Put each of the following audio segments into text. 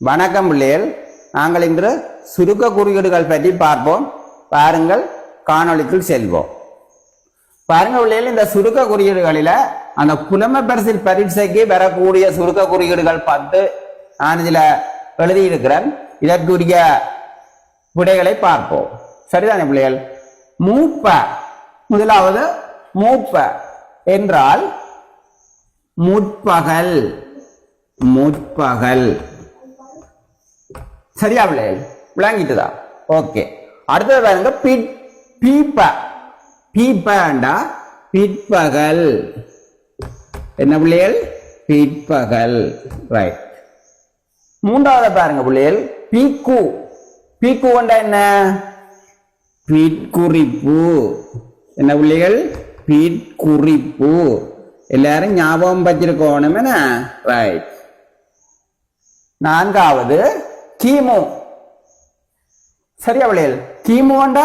வணக்கம் பிள்ளைகள். நாங்கள் இன்று சுருக்க குறியீடுகள் பற்றி பார்ப்போம். பாருங்கள் காணொலிக்குள் செல்வோம். பாருங்க பிள்ளைகள் இந்த சுருக்க குறியீடுகளில அந்த புலமை பரிசில் பரீட்சைக்கு வரக்கூடிய சுருக்க குறியீடுகள் பத்து நான் இதில் எழுதியிருக்கிறேன். இதற்குரிய விடைகளை பார்ப்போம். சரிதானே பிள்ளைகள்? மூப்ப முதலாவது மூப்ப என்றால் முற்பகல் முற்பகல். சரியா பிள்ளைகள் விளங்கிட்டுதா? ஓகே. அடுத்தது பாருங்க பிட் பீப்ப. பீப்பண்டா? பிற்பகல் என்ன பிள்ளைகள்? பிற்பகல் ரைட் மூன்றாவது பாருங்க பிள்ளைகள் பீக்கு. பீக்கு கொண்டா என்ன? பிற்குறிப்பு என்ன பிள்ளைகள்? பிற்குறிப்பு எல்லாரும் ஞாபகம் வச்சிருக்கணும் என்ன? ரைட் நான்காவது கிமு சரியா விளையல்? கிமுண்டா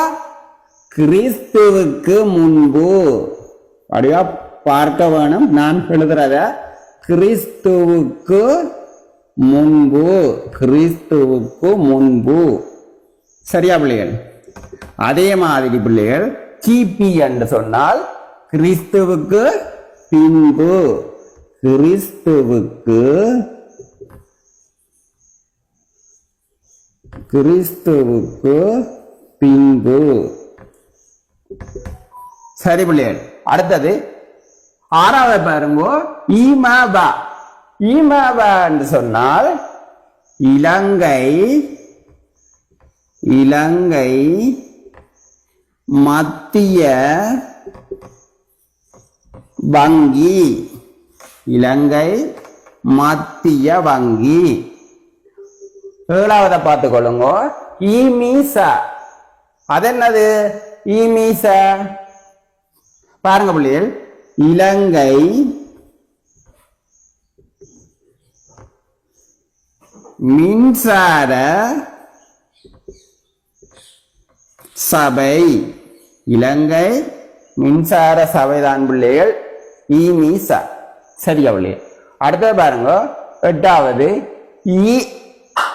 கிறிஸ்துவுக்கு முன்பு. அப்படியா பார்க்க வேணும். நான் எழுதுறத. கிறிஸ்துவுக்கு முன்பு. கிறிஸ்துவுக்கு முன்பு. சரியா பிள்ளைகள் அதே மாதிரி பிள்ளைகள் கிபி என்று சொன்னால் கிறிஸ்துவுக்கு பின்பு. கிறிஸ்துவுக்கு கிறிஸ்துவுக்கு பின்பு. சரி பிள்ளைகள் அடுத்தது. ஆறாவது பாருங்க. இமாபா இமாபா என்று சொன்னால் இலங்கை இலங்கை மத்திய வங்கி. இலங்கை மத்திய வங்கி. ஏழாவதை பார்த்துக்கொள்ளுங்க. ஈமீசா அது என்னது ஈமீச பாருங்க பிள்ளைகள். இலங்கை. மின்சார சபை. இலங்கை மின்சார சபைதான் பிள்ளைகள். ஈமீசா சரியா பிள்ளைகள். அடுத்தது பாருங்க. எட்டாவது. இ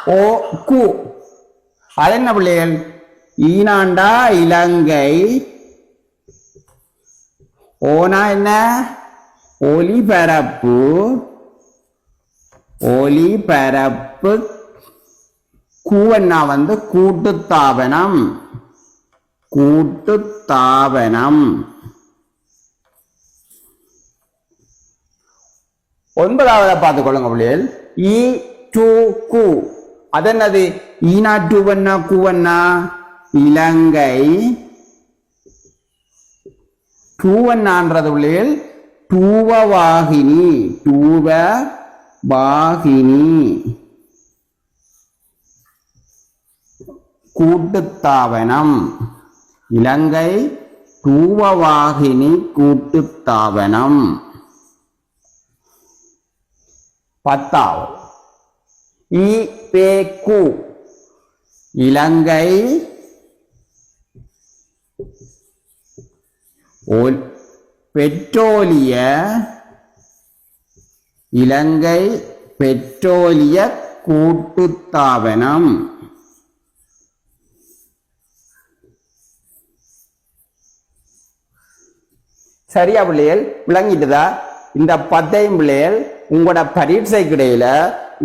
ஓ கு அது என்ன பிள்ளைகள் ஈனாண்டா இலங்கை. ஓனா என்ன? ஒலிபரப்பு. ஒலிபரப்பு. கூவன்னா வந்து கூட்டுத்தாபனம். கூட்டுத்தாபனம். ஒன்பதாவது பார்த்துக்கொள்ளுங்க பிள்ளைகள். இ டு கு. அதென்னது? ஈனா டூவண்ணா கூவண்ணா? இலங்கை. டூவண்ணான்றது உள்ளில் டூவ வாகினி டூவ வாகினி. கூட்டுத்தாவனம் இலங்கை டூவவாகினி கூட்டுத்தாவனம் பத்தாவது. இ பே கு இலங்கை பெட்ரோலிய. இலங்கை பெட்ரோலிய கூட்டுத்தாபனம். சரியா பிள்ளைகள் விளங்கிட்டுதா? இந்த பத்தையும் பிள்ளைகள் உங்களோட பரீட்சைக்கு இடையில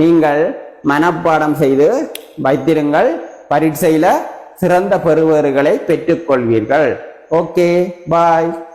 நீங்கள் மனப்பாடம் செய்து வைத்திருங்கள். பரீட்சையில சிறந்த பெறுவர்களை பெற்றுக்கொள்வீர்கள். Okay bye.